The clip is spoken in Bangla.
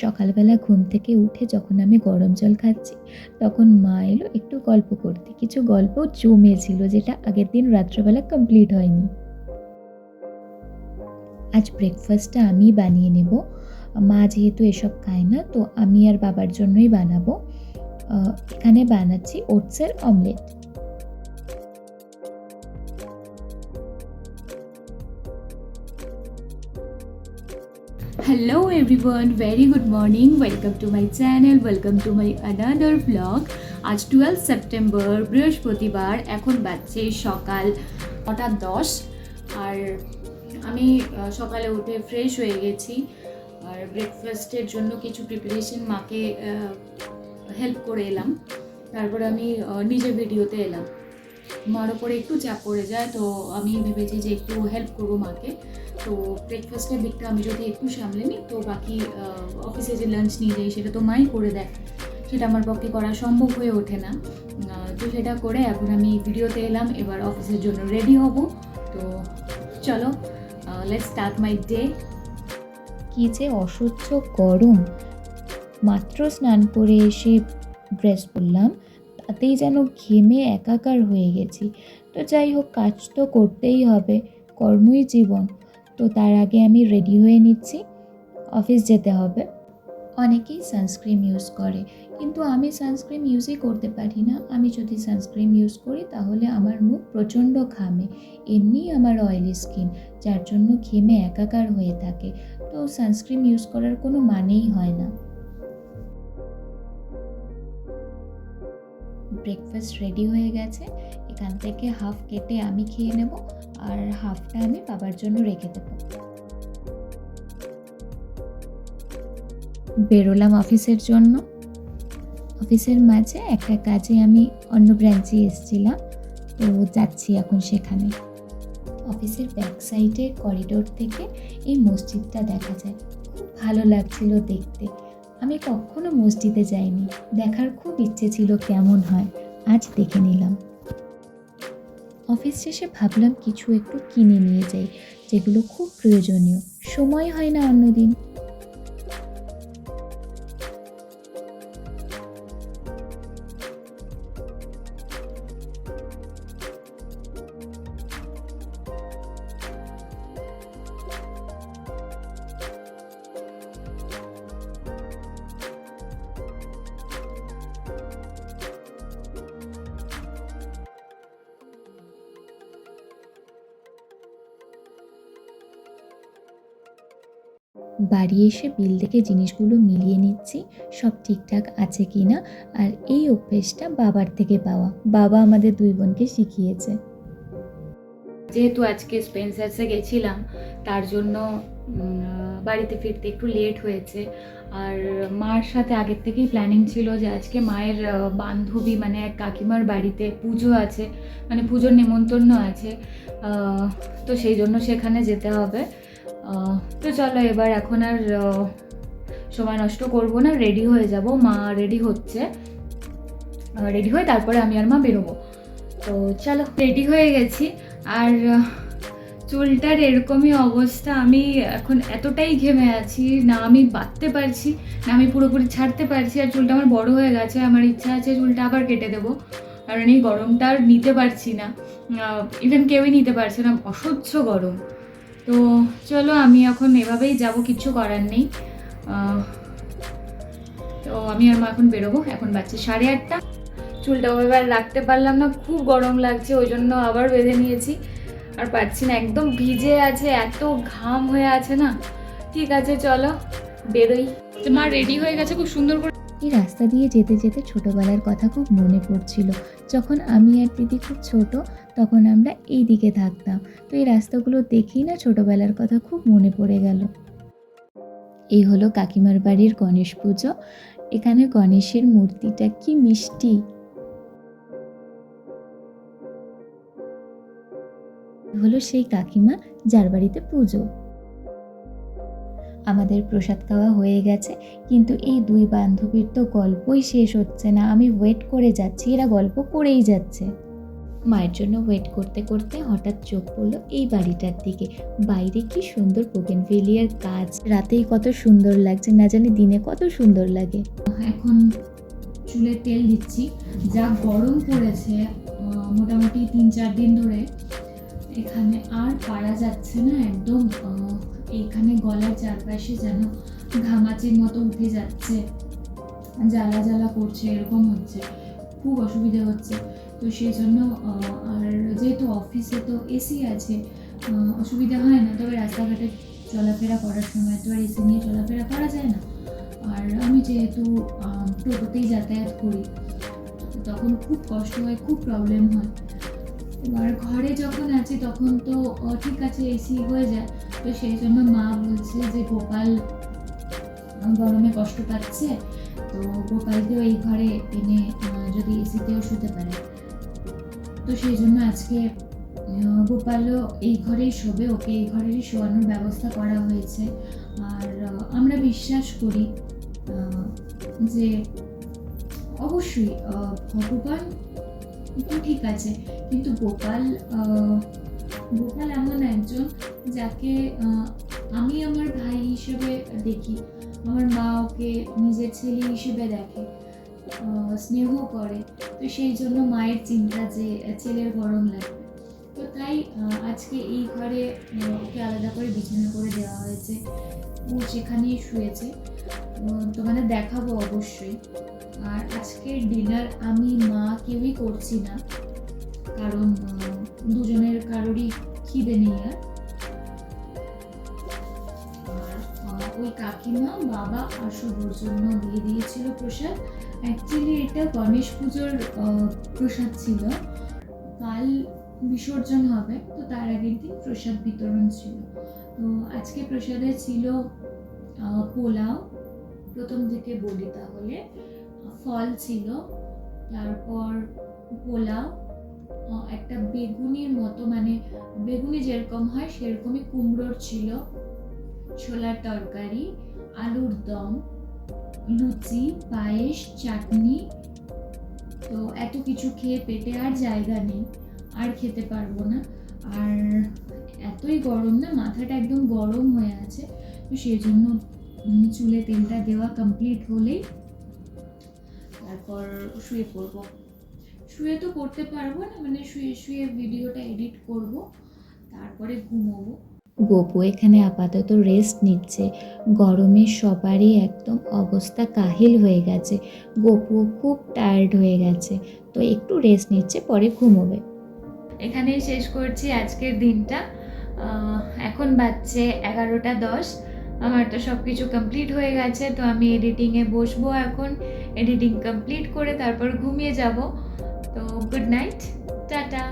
সকালবেলা ঘুম থেকে উঠে যখন আমি গরম জল খাচ্ছি, তখন মা এলো একটু গল্প করতে। কিছু গল্প জমেছিল যেটা আগের দিন রাত্রেবেলা কমপ্লিট হয়নি। আজ ব্রেকফাস্টটা আমি বানিয়ে নেব। মা যেহেতু এসব খায় না, তো আমি আর বাবার জন্যই বানাবো। এখানে বানাচ্ছি ওটসের omelette Hello everyone, very good morning. Welcome to my channel. Welcome to my another vlog. আজ টুয়েলভ সেপ্টেম্বর বৃহস্পতিবার এখন বাজছে সকাল নটা দশ আর আমি সকালে উঠে ফ্রেশ হয়ে গেছি আর ব্রেকফাস্টের জন্য কিছু প্রিপারেশন মাকে হেল্প করে এলাম তারপর আমি নিজের ভিডিওতে এলাম মার ওপরে একটু চাপ পড়ে যায়, তো আমি ভেবেছি যে একটু হেল্প করব মাকে। তো ব্রেকফাস্টের দিকটা আমি যদি একটু সামলে নিই, তো বাকি অফিসে যে লাঞ্চ নিয়ে যাই সেটা তো মাই করে দেয়। সেটা আমার পক্ষে করা সম্ভব হয়ে ওঠে না। তো সেটা করে এখন আমি ভিডিওতে এলাম, এবার অফিসের জন্য রেডি হব। তো চলো লেটস স্টার্ট মাই ডে কী যে অসহ্য গরম। মাত্র স্নান করে এসে ড্রেস পরলাম তাতেই যেন ঘেমে একাকার হয়ে গেছি। তো যাই হোক, কাজ তো করতেই হবে, কর্মই জীবন। তো তার আগে আমি রেডি হয়ে নিচ্ছি অফিস যেতে হবে। অনেকেই সানস্ক্রিন ইউজ করে, কিন্তু আমি সানস্ক্রিন ইউজই করতে পারি না। আমি যদি সানস্ক্রিন ইউজ করি, তাহলে আমার মুখ প্রচণ্ড ঘামে। এমনিই আমার অয়েলি স্কিন যার জন্য ঘেমে একাকার হয়ে থাকে। তো সানস্ক্রিন ইউজ করার কোনো মানেই হয় না। ব্রেকফাস্ট রেডি হয়ে গেছে। এখান থেকে হাফ কেটে আমি খেয়ে নেব আর হাফটা আমি বাবার জন্য রেখে দেব। বেরোলাম অফিসের জন্য। অফিসের মাঝে একটা কাজে আমি অন্য ব্রাঞ্চে এসেছিলাম, তো যাচ্ছি এখন সেখানে। অফিসের ব্যাক সাইডের করিডোর থেকে এই মসজিদটা দেখা যায়। খুব ভালো লাগছিল দেখতে। আমি কখনো মসজিদে যাইনি। দেখার খুব ইচ্ছে ছিল কেমন হয়। আজ দেখে নিলাম। অফিস শেষে ভাবলাম কিছু একটু কিনে নিয়ে যাই, যেগুলো খুব প্রয়োজনীয়। সময় হয় না অন্যদিন। বাড়ি এসে বিল থেকে জিনিসগুলো মিলিয়ে নিচ্ছি, সব ঠিকঠাক আছে কি না আর এই অভ্যেসটা বাবার থেকে পাওয়া। বাবা আমাদের দুই বোনকে শিখিয়েছে। যেহেতু আজকে স্পেন্সার্সে গেছিলাম, তার জন্য বাড়িতে ফিরতে একটু লেট হয়েছে। আর মার সাথে আগের থেকেই প্ল্যানিং ছিল যে আজকে মায়ের বান্ধবী মানে এক কাকিমার বাড়িতে পুজো আছে মানে পুজোর নেমন্তন্ন আছে তো সেই জন্য সেখানে যেতে হবে। তো চলো এবার এখন আর সময় নষ্ট করব না রেডি হয়ে যাব। মা রেডি হচ্ছে। রেডি হয়ে তারপরে আমি আর মা বেরোবো। তো চলো রেডি হয়ে গেছি। আর চুলটার এরকমই অবস্থা। আমি এখন এতটাই ঘেমে আছি, না আমি বাঁধতে পারছি, না আমি পুরোপুরি ছাড়তে পারছি। আর চুলটা আমার বড় হয়ে গেছে, আমার ইচ্ছা আছে চুলটা আবার কেটে দেবো। কারণ এই গরমটা আর নিতে পারছি না। ইভেন কেউই নিতে পারছে না, অসহ্য গরম। তো চলো, আমি এখন এভাবেই যাব, কিছু করার নেই। তো আমি আর মা এখন বেরোবো, এখন বাচ্চা সাড়ে আটটা। চুলটা এবার রাখতে পারলাম না, খুব গরম লাগছে, ওই জন্য আবার বেঁধে নিয়েছি। আর পারছি না, একদম ভিজে আছে, এত ঘাম হয়ে আছে না। ঠিক আছে, চলো, বেরোই। মা রেডি হয়ে গেছে, খুব সুন্দর করে এই রাস্তা দিয়ে যেতে যেতে ছোটবেলার কথা খুব মনে পড়ছিল। যখন আমি আর দিদি খুব ছোট, তখন আমরা এই দিকে থাকতাম। তো এই রাস্তাগুলো দেখেই না ছোটবেলার কথা খুব মনে পড়ে গেল। এই হলো কাকিমার বাড়ির গণেশ পুজো। এখানে গণেশের মূর্তিটা কি মিষ্টি। হলো সেই কাকিমা যার বাড়িতে পুজো। আমাদের প্রসাদ খাওয়া হয়ে গেছে, কিন্তু এই দুই বান্ধবীর তো গল্পই শেষ হচ্ছে না। আমি ওয়েট করে যাচ্ছি, এরা গল্প করেই যাচ্ছে। মায়ের জন্য ওয়েট করতে করতে হঠাৎ চোখ পড়ল এই বাড়িটার দিকে। বাইরে কি সুন্দর বোগেনভেলিয়ার গাছ। রাতেই কত সুন্দর লাগছে, না জানি দিনে কত সুন্দর লাগে। এখন চুলে তেল দিচ্ছি। যা গরম পড়েছে মোটামুটি তিন চার দিন ধরে, এখানে আর পারা যাচ্ছে না একদম। আহ, এইখানে গলার চারপাশে যেন ঘামাচির মতো উঠে যাচ্ছে। জ্বালা জ্বালা করছে এরকম হচ্ছে। খুব অসুবিধা হচ্ছে। তো সেই জন্য আর যেহেতু অফিসে তো এসি আছে অসুবিধা হয় না। তবে রাস্তাঘাটে চলাফেরা করার সময় তো আর এসি নিয়ে চলাফেরা করা যায় না। আর আমি যেহেতু টোটোতেই যাতায়াত করি তখন খুব কষ্ট হয় খুব প্রবলেম হয়। এবার ঘরে যখন আছি তখন তো ঠিক আছে এসি হয়ে যায়। তো সেই জন্য মা বলছে যে গোপাল গরমে কষ্ট পাচ্ছে, তো গোপালকেও এই ঘরে এনে যদি এসিতেও শুতে পারে। তো সেই জন্য আজকে গোপালও এই ঘরেই শোবে, ওকে এই ঘরেরই শোয়ানোর ব্যবস্থা করা হয়েছে। আর আমরা বিশ্বাস করি যে অবশ্যই ভগবান ঠিক আছে, কিন্তু গোপাল গোপাল এমন একজন যাকে আমি আমার ভাই হিসেবে দেখি, আমার মা ওকে নিজের ছেলে হিসেবে দেখে স্নেহ করে। তো সেই জন্য মায়ের চিন্তা যে, ছেলের গরম লাগবে। তো তাই আজকে এই ঘরে ওকে আলাদা করে বিছানা করে দেওয়া হয়েছে, ও সেখানেই শুয়েছে। তোমাদের দেখাবো অবশ্যই। আর আজকের ডিনার আমি, মা কেউই করছি না। কারণ দুজনের কারোরই খিদে নেই আর। ওই কাকিমা, বাবা আর শুভর জন্য দিয়ে দিয়েছিল প্রসাদ। অ্যাকচুয়ালি এটা গণেশ পুজোর প্রসাদ ছিল। কাল বিসর্জন হবে, তো তার আগের দিন প্রসাদ বিতরণ ছিল। তো আজকে প্রসাদে ছিল পোলাও। প্রথম থেকে বলি তাহলে, ফল ছিল, তারপর পোলাও একটা বেগুনির মতো মানে বেগুনি যেরকম হয় সেরকমই কুমড়োর ছিল। ছোলার তরকারি, আলুর দম, লুচি, পায়েস, চাটনি। তো এত কিছু খেয়ে পেটে আর জায়গা নেই, আর খেতে পারব না। আর এতই গরম না, মাথাটা একদম গরম হয়ে আছে। তো সেই জন্য চুলে তেলটা দেওয়া কমপ্লিট হলেই তারপর শুয়ে পড়ব। শুয়ে তো পড়তে পারব না মানে শুয়ে শুয়ে ভিডিওটা এডিট করব, তারপরে ঘুমোবো। গোপু এখানে আপাতত রেস্ট নিচ্ছে। গরমে সবারই একদম অবস্থা কাহিল হয়ে গেছে। গোপু খুব টায়ার্ড হয়ে গেছে। তো একটু রেস্ট নিচ্ছে, পরে ঘুমোবে। এখানেই শেষ করছি আজকের দিনটা। এখন বাজছে এগারোটা দশ। আমার তো সব কিছু কমপ্লিট হয়ে গেছে, তো আমি এডিটিংয়ে বসবো এখন। এডিটিং কমপ্লিট করে তারপর ঘুমিয়ে যাব। তো গুড নাইট টাটা।